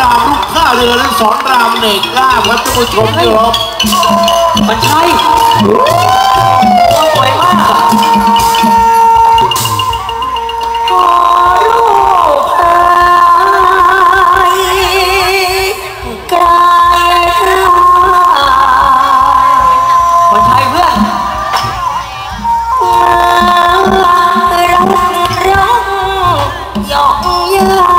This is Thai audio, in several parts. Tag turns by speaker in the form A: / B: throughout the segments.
A: รามลูกข้าเรือและสอนรามเนกกล้าครับท่านผู้ชมที่เคารพ
B: มันใช่สวยมากอะ
C: ขอรูปหายกลายร่าง
B: มันใช่เพื่อน
C: มารักร้องหยอกยา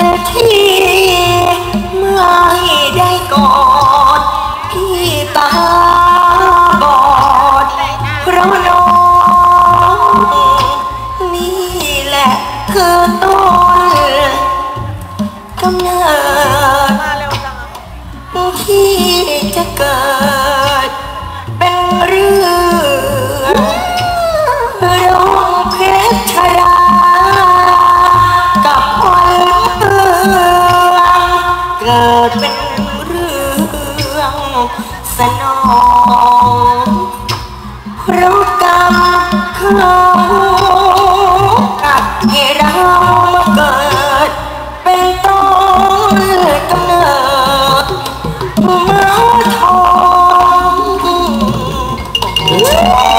C: เกิดเป็นเรื่องสนองเพราะกรรมเขากัดให้เมาเกิด เป็นต้นกเนิดมาทอง